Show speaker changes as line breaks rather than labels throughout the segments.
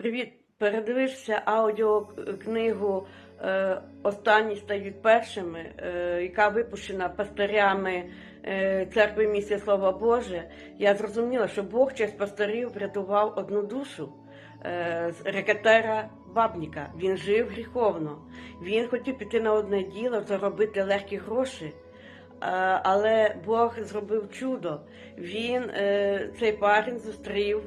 Привіт! Передивишся аудіокнигу е, Останні стають першими, е, яка випущена пастирями е, церкви місія Слова Боже. Я зрозуміла, що Бог через пастирів врятував одну душу з рекетера Бабніка. Він жив гріховно. Він хотів піти на одне діло, заробити легкі гроші. Але Бог зробив чудо. Він цей парень зустрів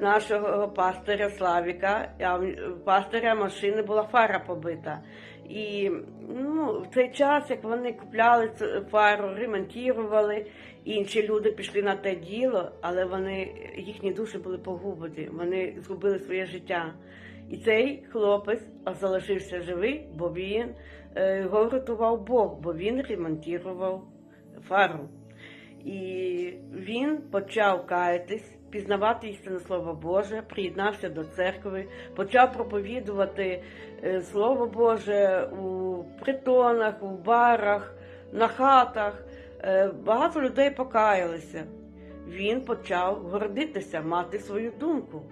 нашого пастиря Славіка, а в пастиря машини була фара побита. І ну, в цей час, як вони купляли фару, ремонтували, інші люди пішли на те діло, але вони їхні душі були погублені, вони згубили своє життя. І цей хлопець залишився живий, бо він е, його врятував Бог, бо він ремонтував фару. І він почав каятись, пізнавати істинне Слово Боже, приєднався до церкви, почав проповідувати е, Слово Боже у притонах, у барах, на хатах. Е, Багато людей покаялися. Він почав гордитися, мати свою думку.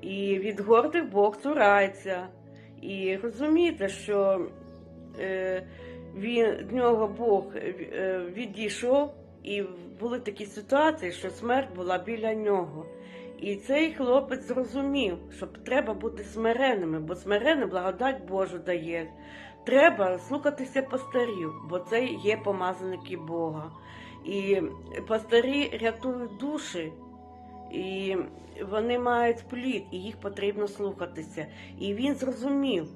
І від гордих Бог цурається. І розумієте, що е, він, від нього Бог відійшов, і були такі ситуації, що смерть була біля нього. І цей хлопець зрозумів, що треба бути смиренними, бо смирене благодать Божу дає. Треба слухатися пастирів, бо це є помазаники Бога. І пастирі рятують душі, і вони мають плід, і їх потрібно слухатися. І він зрозумів.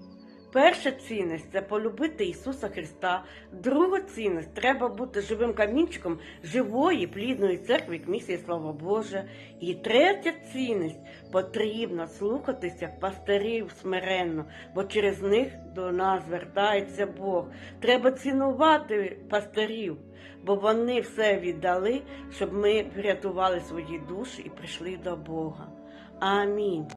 Перша цінність це полюбити Ісуса Христа. Друга цінність треба бути живим камінчиком живої, плідної церкви, як місія Слава Божа. І третя цінність потрібно слухатися пастирів смиренно, бо через них до нас звертається Бог. Треба цінувати пастирів, бо вони все віддали, щоб ми врятували свої душі і прийшли до Бога. Амінь.